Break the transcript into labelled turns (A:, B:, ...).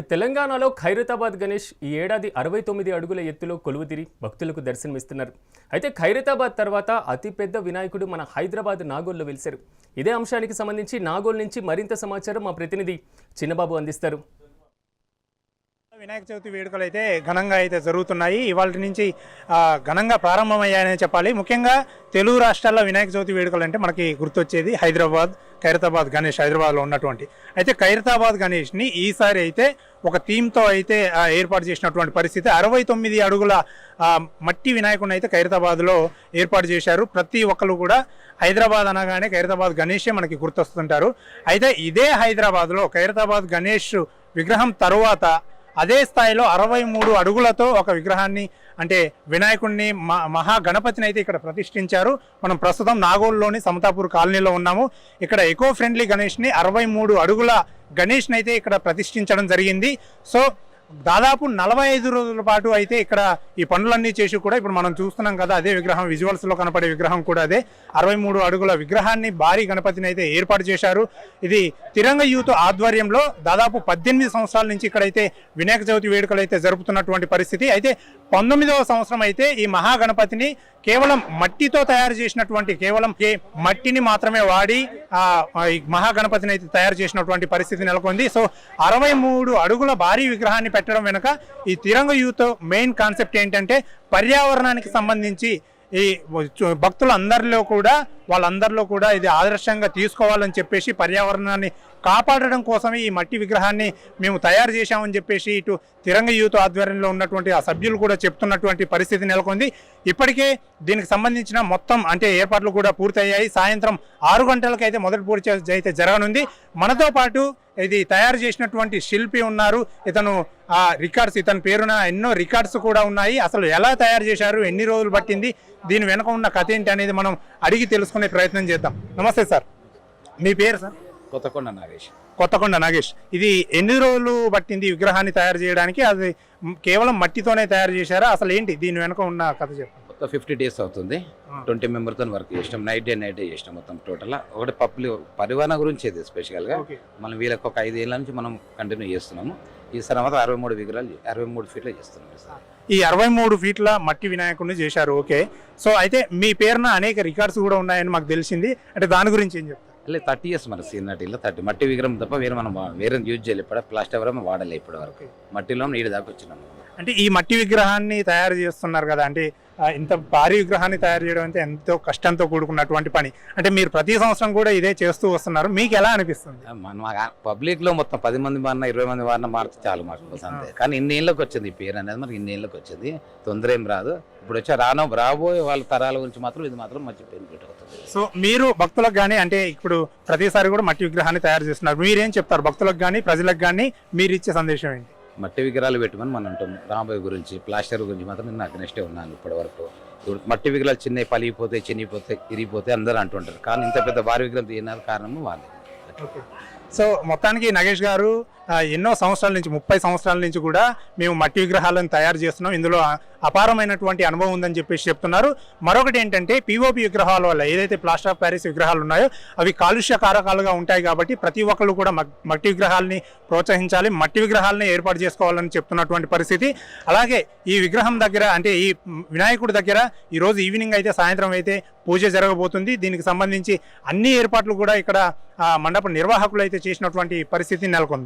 A: ఇక తెలంగాణలో ఖైరతాబాద్ గణేష్ ఈ ఏడాది అరవై తొమ్మిది అడుగుల ఎత్తులో కొలువుతిరి భక్తులకు దర్శనమిస్తున్నారు. అయితే ఖైరతాబాద్ తర్వాత అతిపెద్ద వినాయకుడు మన హైదరాబాద్ నాగోల్లో వెలిశారు. ఇదే అంశానికి సంబంధించి నాగోల్ నుంచి మరింత సమాచారం మా ప్రతినిధి చిన్నబాబు అందిస్తారు.
B: వినాయక చవితి వేడుకలు అయితే ఘనంగా అయితే జరుగుతున్నాయి. ఇవాళ నుంచి ఘనంగా ప్రారంభమయ్యాయని చెప్పాలి. ముఖ్యంగా తెలుగు రాష్ట్రాల్లో వినాయక చవితి వేడుకలు అంటే మనకి గుర్తొచ్చేది హైదరాబాద్ ఖైరతాబాద్ గణేష్ హైదరాబాద్లో ఉన్నటువంటి. అయితే ఖైరతాబాద్ గణేష్ని ఈసారి అయితే ఒక థీమ్తో అయితే ఏర్పాటు చేసినటువంటి పరిస్థితి. అరవై తొమ్మిది అడుగుల మట్టి వినాయకుడిని అయితే ఖైరతాబాద్లో ఏర్పాటు చేశారు. ప్రతి ఒక్కరు కూడా హైదరాబాద్ అనగానే ఖైరతాబాద్ గణేషే మనకి గుర్తొస్తుంటారు. అయితే ఇదే హైదరాబాద్లో ఖైరతాబాద్ గణేష్ విగ్రహం తరువాత అదే స్థాయిలో అరవై మూడు అడుగులతో ఒక విగ్రహాన్ని అంటే వినాయకుడిని మ అయితే ఇక్కడ ప్రతిష్ఠించారు. మనం ప్రస్తుతం నాగోల్లోని సమతాపూర్ కాలనీలో ఉన్నాము. ఇక్కడ ఎకో ఫ్రెండ్లీ గణేష్ని అరవై మూడు అడుగుల గణేష్ని అయితే ఇక్కడ ప్రతిష్ఠించడం జరిగింది. సో దాదాపు నలభై ఐదు రోజుల పాటు అయితే ఇక్కడ ఈ పనులన్నీ చేసి కూడా ఇప్పుడు మనం చూస్తున్నాం కదా అదే విగ్రహం విజువల్స్లో కనపడే విగ్రహం కూడా అదే. అరవై మూడు అడుగుల విగ్రహాన్ని భారీ గణపతిని అయితే ఏర్పాటు చేశారు. ఇది తిరంగ యూత్ ఆధ్వర్యంలో దాదాపు పద్దెనిమిది సంవత్సరాల నుంచి ఇక్కడైతే వినాయక చవితి వేడుకలు అయితే జరుపుతున్నటువంటి పరిస్థితి. అయితే పంతొమ్మిదవ సంవత్సరం అయితే ఈ మహాగణపతిని కేవలం మట్టితో తయారు చేసినటువంటి కేవలం ఏ మట్టిని మాత్రమే వాడి ఆ ఈ మహాగణపతిని అయితే తయారు చేసినటువంటి పరిస్థితి నెలకొంది. సో అరవై మూడు అడుగుల భారీ విగ్రహాన్ని పెట్టడం వెనుక ఈ తిరంగ యూత్ మెయిన్ కాన్సెప్ట్ ఏంటంటే పర్యావరణానికి సంబంధించి ఈ భక్తులందరిలో కూడా వాళ్ళందరిలో కూడా ఇది ఆదర్శంగా తీసుకోవాలని చెప్పేసి పర్యావరణాన్ని కాపాడడం కోసమే ఈ మట్టి విగ్రహాన్ని మేము తయారు చేశామని చెప్పేసి ఇటు తిరంగ యూత్ ఆధ్వర్యంలో ఉన్నటువంటి ఆ సభ్యులు కూడా చెప్తున్నటువంటి పరిస్థితి నెలకొంది. ఇప్పటికే దీనికి సంబంధించిన మొత్తం అంటే ఏర్పాట్లు కూడా పూర్తయ్యాయి. సాయంత్రం ఆరు గంటలకు అయితే మొదటి పూర్తి అయితే జరగనుంది. మనతో పాటు ఇది తయారు చేసినటువంటి శిల్పి ఉన్నారు. ఇతను ఆ రికార్డ్స్ ఇతని పేరున ఎన్నో రికార్డ్స్ కూడా ఉన్నాయి. అసలు ఎలా తయారు చేశారు? ఎన్ని రోజులు పట్టింది? దీని వెనుక ఉన్న కథ ఏంటి అనేది మనం అడిగి తెలుసుకునే ప్రయత్నం చేద్దాం. నమస్తే సార్. మీ పేరు సార్?
C: కొత్తకొండ నాగేష్.
B: కొత్తకొండ నాగేష్. ఇది ఎన్ని రోజులు పట్టింది విగ్రహాన్ని తయారు చేయడానికి? అది కేవలం మట్టితోనే తయారు చేశారా? అసలు ఏంటి? దీని వెనక ఉన్న కథ చెప్పండి.
C: మొత్తం ఫిఫ్టీ డేస్ అవుతుంది. ట్వంటీ మెంబర్తో వర్క్ చేసినాం. నైట్ డే నైట్ డే చేసినాం మొత్తం టోటల్ ఒకటి పబ్లిక్ పరివాహన గురించి ఇది స్పెషల్గా. మనం వీళ్ళకి ఒక ఐదేళ్ళ నుంచి మనం కంటిన్యూ చేస్తున్నాము. ఈసారి మాత్రం అరవై మూడు విగ్రహాలు అరవై మూడు ఫీట్లో చేస్తున్నాం. సార్
B: ఈ అరవై మూడు ఫీట్ల మట్టి వినాయకుడిని చేశారు. ఓకే. సో అయితే మీ పేరున అనేక రికార్డ్స్ కూడా ఉన్నాయని మాకు తెలిసింది. అంటే దాని గురించి ఏం చెప్తారు?
C: అల్లే థర్టీ ఇయర్స్ మన సీనియర్టీలో థర్టీ మట్టి విగ్రహం తప్ప వేరే మనం వేరే యూజ్ చేయలేదు ఇప్పుడు ప్లాస్టిక్ ఎవరో వాడలే ఇప్పటి వరకు మట్టిలో నీటి దాకా వచ్చినాము
B: అంటే ఈ మట్టి విగ్రహాన్ని తయారు చేస్తున్నారు కదా అంటే ఇంత భారీ విగ్రహాన్ని తయారు చేయడం అంటే ఎంతో కష్టంతో కూడుకున్నటువంటి పని. అంటే మీరు ప్రతి సంవత్సరం కూడా ఇదే చేస్తూ వస్తున్నారు. మీకు ఎలా అనిపిస్తుంది?
C: మనం పబ్లిక్లో మొత్తం పది మంది మారిన ఇరవై మంది మారిన మారితే చాలు మాకు అంతే. కానీ ఇన్ని ఏళ్ళకి వచ్చింది ఈ పేరు అనేది మనకి ఇన్ని ఏళ్ళకి వచ్చింది. తొందర ఏం రాదు. ఇప్పుడు వచ్చే రానో రాబోయే వాళ్ళ తరాల గురించి మాత్రం ఇది మాత్రం మంచి బెనిఫిట్ అవుతుంది.
B: సో మీరు భక్తులకు కానీ అంటే ఇప్పుడు ప్రతిసారి కూడా మట్టి విగ్రహాన్ని తయారు చేస్తున్నారు. మీరేం చెప్తారు? భక్తులకు కానీ ప్రజలకు కానీ మీరు ఇచ్చే సందేశం ఏంటి?
C: మట్టి విగ్రహాలు పెట్టుకొని మనం అంటాం. రాంబాయి గురించి ప్లాస్టర్ గురించి మాత్రం నేను అగ్నెస్టే ఉన్నాను ఇప్పటివరకు. ఇప్పుడు మట్టి విగ్రహాలు చిన్నవి పలిగిపోతాయి చినిగిపోతాయి ఇరిగిపోతాయి అందరూ అంటుంటారు. కానీ ఇంత పెద్ద భారీ విగ్రహం తీయడానికి కారణము వాళ్ళే.
B: సో మొత్తానికి నగేష్ గారు ఎన్నో సంవత్సరాల నుంచి ముప్పై సంవత్సరాల నుంచి కూడా మేము మట్టి విగ్రహాలను తయారు చేస్తున్నాం. ఇందులో అపారమైనటువంటి అనుభవం ఉందని చెప్పేసి చెప్తున్నారు. మరొకటి ఏంటంటే పీఓపి విగ్రహాల వల్ల ఏదైతే ప్లాస్టర్ ఆఫ్ ప్యారిస్ విగ్రహాలు ఉన్నాయో అవి కాలుష్య కారకాలుగా ఉంటాయి కాబట్టి ప్రతి ఒక్కళ్ళు కూడా మట్టి విగ్రహాలని ప్రోత్సహించాలి మట్టి విగ్రహాలని ఏర్పాటు చేసుకోవాలని చెప్తున్నటువంటి పరిస్థితి. అలాగే ఈ విగ్రహం దగ్గర అంటే ఈ వినాయకుడి దగ్గర ఈరోజు ఈవినింగ్ అయితే సాయంత్రం అయితే పూజ జరగబోతుంది. దీనికి సంబంధించి అన్ని ఏర్పాట్లు కూడా ఇక్కడ మండప నిర్వాహకులు అయితే చేసినటువంటి పరిస్థితి నెలకొంది.